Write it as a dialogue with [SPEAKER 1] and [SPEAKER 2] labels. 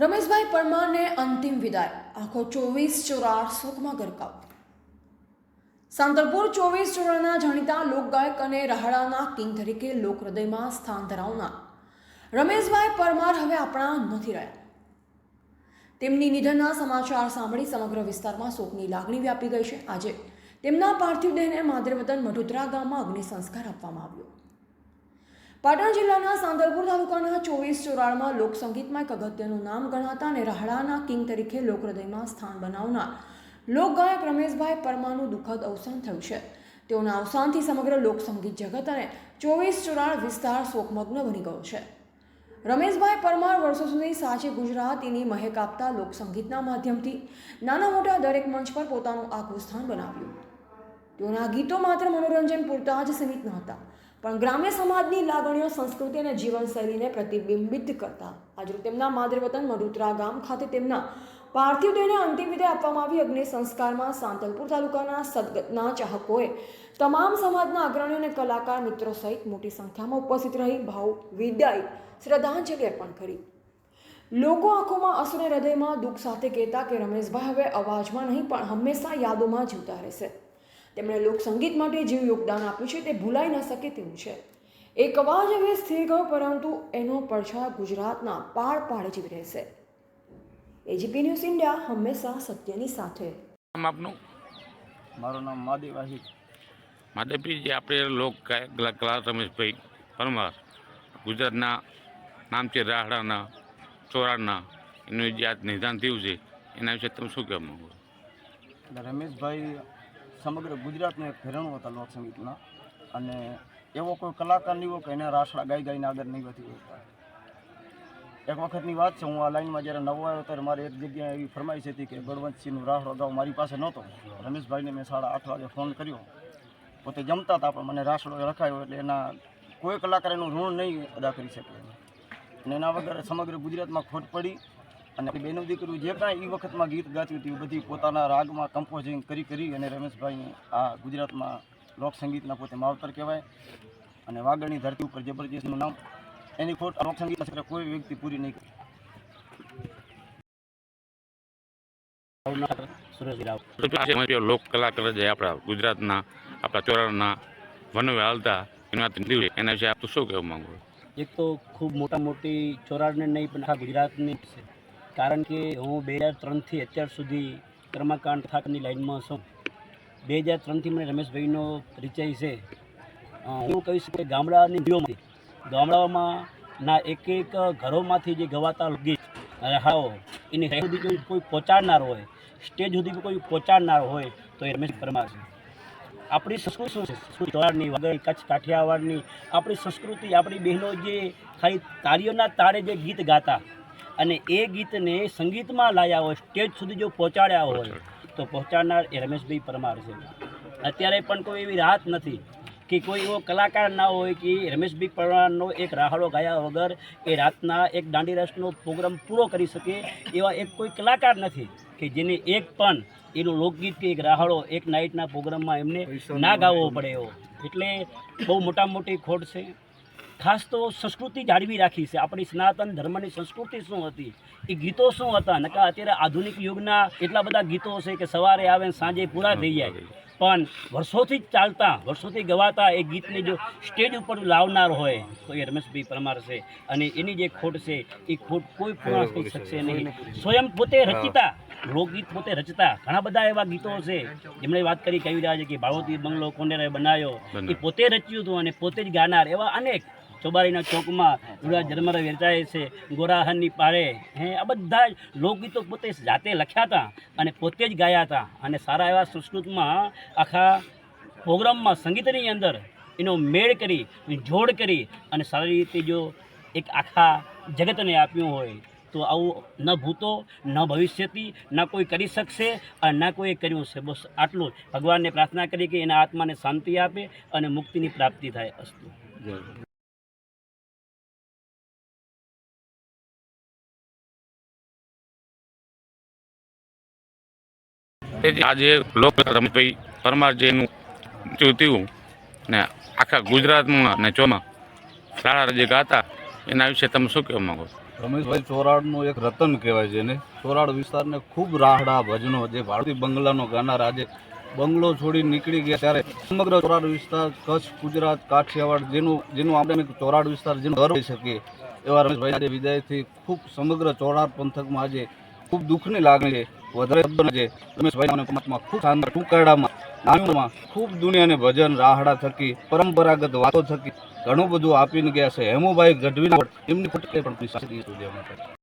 [SPEAKER 1] રમેશભાઈ પરમારને અંતિમ વિદાય. આખો ચોવીસ ચોરા શોકમાં ગરકાવ. સાંતરપુર ચોવીસ ચોરાના જાણીતા લોકગાયક અને રહાડાના કિંગ તરીકે લોક હૃદયમાં સ્થાન ધરાવનાર રમેશભાઈ પરમાર હવે આપણા નથી રહ્યા. તેમની નિધનના સમાચાર સાંભળી સમગ્ર વિસ્તારમાં શોકની લાગણી વ્યાપી ગઈ છે. આજે તેમના પાર્થિવ દેહને માદરેવતન મઢોદરા ગામમાં અગ્નિ સંસ્કાર આપવામાં આવ્યો. પાટણ જિલ્લાના સાંતલપુર તાલુકાના ચોવીસ ચોરાળમાં લોકસંગીતમાં એક અગત્યનું નામ ગણાતા અને રાહડાના કિંગ તરીકે લોકહૃદયમાં સ્થાન બનાવનાર લોકગાયક રમેશભાઈ પરમાનું દુઃખદ અવસાન થયું છે. તેઓના અવસાનથી સમગ્ર લોકસંગીત જગત અને ચોવીસ ચોરાળ વિસ્તાર શોકમગ્ન બની ગયો છે. રમેશભાઈ પરમાર વર્ષો સુધી સાચે ગુજરાતીની મહેક આપતા લોકસંગીતના માધ્યમથી નાના મોટા દરેક મંચ પર પોતાનું આગવું સ્થાન બનાવ્યું. તેઓના ગીતો માત્ર મનોરંજન પૂરતા જ સીમિત નહોતા. હતા પણ ગ્રામ્ય સમાજની લાગણીઓ, સંસ્કૃતિ અને જીવનશૈલીને પ્રતિબિંબિત કરતા. આજે તેમના માદરવતન મડુતરા ગામ ખાતે તેમના પાર્થિવ દેહને અંતિમ વિદાય આપવામાં આવી. અગ્નિ સંસ્કારમાં સાંતલપુર તાલુકાના સદગતના ચાહકોએ તમામ સમાજના અગ્રણીઓ અને કલાકાર મિત્રો સહિત મોટી સંખ્યામાં ઉપસ્થિત રહી ભાવ વિદાય શ્રદ્ધાંજલિ અર્પણ કરી. લોકો આંખોમાં અસુર હૃદયમાં દુઃખ સાથે કહેતા કે રમેશભાઈ હવે અવાજમાં નહીં, પણ હંમેશા યાદોમાં જીવતા રહેશે. તેમણે લોકસંગીત માટે જે યોગદાન આપ્યું છે તે ભૂલાઈ ન શકે તેવું છે. એક અવાજ હવે સ્થિર ગયો પરંતુ એનો પડછાયો ગુજરાતના પાળ પાડ જેવી રહેશે. એજીપી ન્યૂઝ ઇન્ડિયા હંમેશા સત્યની સાથે.
[SPEAKER 2] નામ આપનું?
[SPEAKER 3] મારું નામ આહિર
[SPEAKER 2] માધવપી જે આપણે લોક ગાયક કલાકાર રમેશભાઈ પરમાર ગુજરાતના નામચે રાહડાના ચોરાડના એનું જે આજ નિદાન થયું છે એના વિશે તમે શું કહેવા માંગો
[SPEAKER 3] રમેશભાઈ સમગ્ર ગુજરાતનું ઘરેણું હતા લોકસંગીતના. અને એવો કોઈ કલાકાર નહીં હોય કે એને રાસડા ગાઈ ગાઈને આગળ નહીં વધી હોય એક વખતની વાત છે, હું આ લાઈનમાં જ્યારે નવો આવ્યો ત્યારે મારે એક જગ્યાએ એવી ફરમાઈશ હતી કે બળવંતસિંહનું રાસડો ગાવ મારી પાસે નહોતો. રમેશભાઈને મેં સાડા આઠ વાગે ફોન કર્યો. પોતે જમતા હતા, પણ મને રાસડો રખાયો એટલે એના કોઈ કલાકાર એનું ઋણ નહીં અદા કરી શકે અને એના વગર સમગ્ર ગુજરાતમાં ખોટ પડી. અને બેનું દીકરું જે કાંઈ એ વખતમાં ગીત ગાતું હતું એ બધી પોતાના રાગમાં કમ્પોઝિંગ કરી કરી અને રમેશભાઈ આ ગુજરાતમાં લોક સંગીતના પોતે માવતર કહેવાય. અને વાગડની ધરતી ઉપર જબરજસ્તનું નામ એની ખોટ લોક સંગીતના ક્ષેત્રે કોઈ વ્યક્તિ પૂરી નહીં કરી.
[SPEAKER 2] લોક કલાકાર જે આપણા ગુજરાતના આપણા ચોરાના વનવે હાલતા એનું આ એના વિશે આપ શું કહેવા માંગો
[SPEAKER 4] એક તો ખૂબ મોટા મોટી ચોરાડને નહીં પણ આખા ગુજરાતની છે. કારણ કે હું બે હજાર ત્રણથી અત્યાર સુધી કર્મકાંડ થાકની લાઈનમાં છું. બે હજાર ત્રણથી મને રમેશભાઈનો પરિચય છે. હું કહીશ કે ગામડાની જીઓમાંથી ગામડાઓમાં ના એક એક ઘરોમાંથી જે ગવાતા ગીત રહાઓ એની સુધી કોઈ પહોંચાડનાર હોય, સ્ટેજ સુધી કોઈ પહોંચાડનાર હોય, તો એ રમેશ પરમાર છે. આપણી સંસ્કૃતિ શું છે? સંસ્કૃતિ ચોરાડની વગર કચ્છ કાઠિયાવાડની આપણી સંસ્કૃતિ, આપણી બહેનો જે ખાલી તાળીઓના તાળે જે ગીત ગાતા અને એ ગીતને સંગીતમાં લાયા હોય સ્ટેજ સુધી જો પહોંચાડ્યા હોય તો પહોંચાડનાર એ રમેશભાઈ પરમાર છે. અત્યારે પણ કોઈ એવી રાહત નથી કે કોઈ એવો કલાકાર ના હોય કે રમેશભાઈ પરમારનો એક રાહડો ગાયા વગર એ રાતના એક દાંડી રસનો પ્રોગ્રામ પૂરો કરી શકે એવા એક કોઈ કલાકાર નથી કે જેને એક પણ એનું લોકગીત કે એક રાહડો એક નાઇટના પ્રોગ્રામમાં એમને ના ગાવો પડે એવો. એટલે બહુ મોટા મોટી ખોટ છે. ખાસ તો સંસ્કૃતિ જાળવી રાખી છે. આપણી સનાતન ધર્મની સંસ્કૃતિ શું હતી? એ ગીતો શું હતા? નકા અત્યારે આધુનિક યુગના એટલા બધા ગીતો છે કે સવારે આવે સાંજે પૂરા થઈ જાય. પણ વર્ષોથી ચાલતા વર્ષોથી ગવાતા એ ગીતને જો સ્ટેજ ઉપર લાવનાર હોય તો એ રમેશભાઈ પરમાર છે. અને એની જે ખોટ છે એ ખોટ કોઈ પૂર્ણ થઈ શકશે નહીં. સ્વયં પોતે રચિતા લોકગીત પોતે રચતા. ઘણા બધા એવા ગીતો છે. જેમણે વાત કરી કહી રહ્યા છે કે ભાવતી બંગલો કોને બનાવ્યો એ પોતે રચ્યું હતું અને પોતે જ ગાનાર એવા અનેક ચોબારીના ચોકમાં જુડા જન્મરે વેચાય છે, ગોરાહનની પાળે. હે, આ બધા લોકગીતો પોતે જાતે લખ્યા હતા અને પોતે જ ગાયા હતા. અને સારા એવા સંસ્કૃતમાં આખા પ્રોગ્રામમાં સંગીતની અંદર એનો મેળ કરી, જોડ કરી અને સારી રીતે જો એક આખા જગતને આપ્યું હોય, તો આવું ન ભૂતો, ન ભવિષ્યથી ન કોઈ કરી શકશે અને ન કોઈ કર્યું છે બસ આટલું જ. ભગવાનને પ્રાર્થના કરી કે એના આત્માને શાંતિ આપે અને મુક્તિની પ્રાપ્તિ થાય અસ્તુ.
[SPEAKER 2] આજે લોક રમેશભાઈ પરમાર જે એનું થયું થયું ને આખા ગુજરાતમાં ને ચોમાં શાળા જે ગાતા. એના વિશે તમે શું કહેવા માગો
[SPEAKER 5] રમેશભાઈ, ચોરાડનું એક રતન કહેવાય છે ને ચોરાડ વિસ્તારને ખૂબ રાહડા ભજનો જે ભારતીય બંગલાનો ગાનાર આજે બંગલો છોડી નીકળી ગયા ત્યારે સમગ્ર ચોરાડ વિસ્તાર, કચ્છ, ગુજરાત, કાઠિયાવાડ જેનું જેનું આપણે ચોરાડ વિસ્તાર જેનું ગર્વ શકીએ એવા રમેશભાઈ આજે વિદાયથી ખૂબ સમગ્ર ચોરાડ પંથકમાં આજે ખૂબ દુઃખની લાગણી છે. વધારે શબ્દો છે રમેશભાઈ મને પરમાત્મા ખૂબ શાનદાર ટૂંકાડામાં નાનુમાં ખૂબ દુનિયાને ભજન, રાહડા થકી, પરંપરાગત વાતો થકી ઘણું બધું આપીને ગયા છે. હેમુભાઈ ગઢવી એમની ખોટી પણ પૈસા સુધી